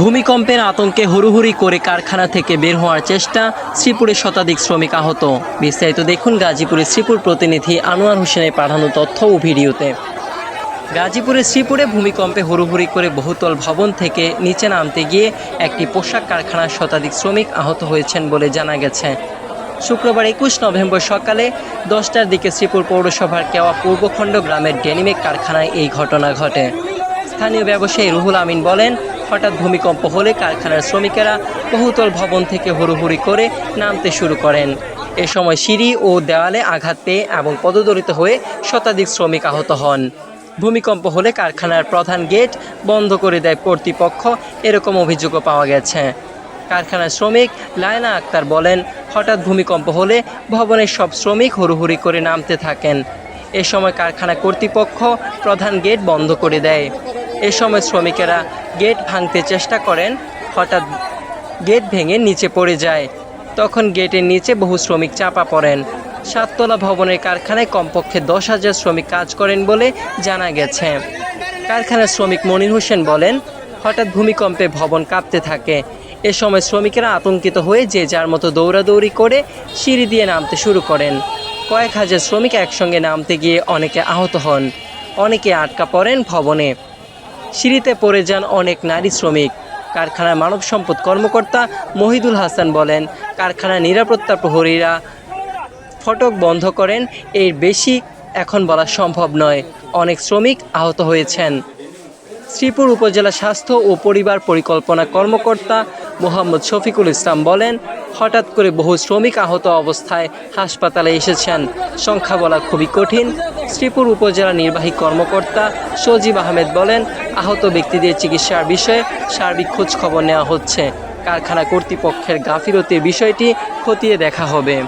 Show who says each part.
Speaker 1: ভূমিকম্পের আতঙ্কে হুড়ুহুড়ি করে কারখানা থেকে বের হওয়ার চেষ্টা শ্রীপুরে শতাধিক শ্রমিক আহত। বিস্তারিত দেখুন গাজীপুরের শ্রীপুর প্রতিনিধি আনোয়ার হোসেনের পাঠানো তথ্য ও ভিডিওতে। গাজীপুরের শ্রীপুরে ভূমিকম্পে হুড়ুহুড়ি করে বহুতল ভবন থেকে নিচে নামতে গিয়ে একটি পোশাক কারখানার শতাধিক শ্রমিক আহত হয়েছেন বলে জানা গেছে। শুক্রবার একুশ নভেম্বর সকালে দশটার দিকে শ্রীপুর পৌরসভার কেওয়া পূর্বখণ্ড গ্রামের ডেনিমেক কারখানায় এই ঘটনা ঘটে। স্থানীয় ব্যবসায়ী রুহুল আমিন বলেন হঠাৎ ভূমিকম্প হলে কারখানার শ্রমিকেরা বহুতল ভবন থেকে হুড়ুহুড়ি করে নামতে শুরু করেন। এ সময় সিঁড়ি ও দেওয়ালে আঘাত পেয়ে এবং পদদলিত হয়ে শতাধিক শ্রমিক আহত হন। ভূমিকম্প হলে কারখানার প্রধান গেট বন্ধ করে দেয় কর্তৃপক্ষ, এরকম অভিযোগও পাওয়া গেছে। কারখানার শ্রমিক লায়না আক্তার বলেন, হঠাৎ ভূমিকম্প হলে ভবনের সব শ্রমিক হুড়ুহুড়ি করে নামতে থাকেন। এ সময় কারখানা কর্তৃপক্ষ প্রধান গেট বন্ধ করে দেয়। এ সময় শ্রমিকেরা গেট ভাঙতে চেষ্টা করেন, হঠাৎ গেট ভেঙে নিচে পড়ে যায়। তখন গেটের নিচে বহু শ্রমিক চাপা পড়েন। সাততলা ভবনের কারখানায় কমপক্ষে দশ হাজার শ্রমিক কাজ করেন বলে জানা গেছে। কারখানার শ্রমিক মনির হোসেন বলেন, হঠাৎ ভূমিকম্পে ভবন কাঁপতে থাকে। এ সময় শ্রমিকেরা আতঙ্কিত হয়ে যে যার মতো দৌড়াদৌড়ি করে সিঁড়ি দিয়ে নামতে শুরু করেন। কয়েক হাজার শ্রমিক একসঙ্গে নামতে গিয়ে অনেকে আহত হন। অনেকে আটকা পড়েন ভবনে। সিঁড়িতে পড়ে যান অনেক নারী শ্রমিক। কারখানার মানব সম্পদ কর্মকর্তা মহিদুল হাসান বলেন, কারখানার নিরাপত্তা প্রহরীরা ফটক বন্ধ করেন, এর বেশি এখন বলা সম্ভব নয়। অনেক শ্রমিক আহত হয়েছেন। শ্রীপুর উপজেলা স্বাস্থ্য ও পরিবার পরিকল্পনা কর্মকর্তা মোহাম্মদ শফিকুল ইসলাম বলেন হঠাৎ করে বহু শ্রমিক আহত অবস্থায় হাসপাতালে এসেছেন। সংখ্যা বলা খুবই কঠিন। শ্রীপুর উপজেলা নির্বাহী কর্মকর্তা সজীব আহমেদ বলেন, আহত ব্যক্তিদের চিকিৎসার বিষয়ে সার্বিক খোঁজ খবর নেওয়া হচ্ছে। কারখানা কর্তৃপক্ষের গাফিলতির বিষয়টি খতিয়ে দেখা হবে।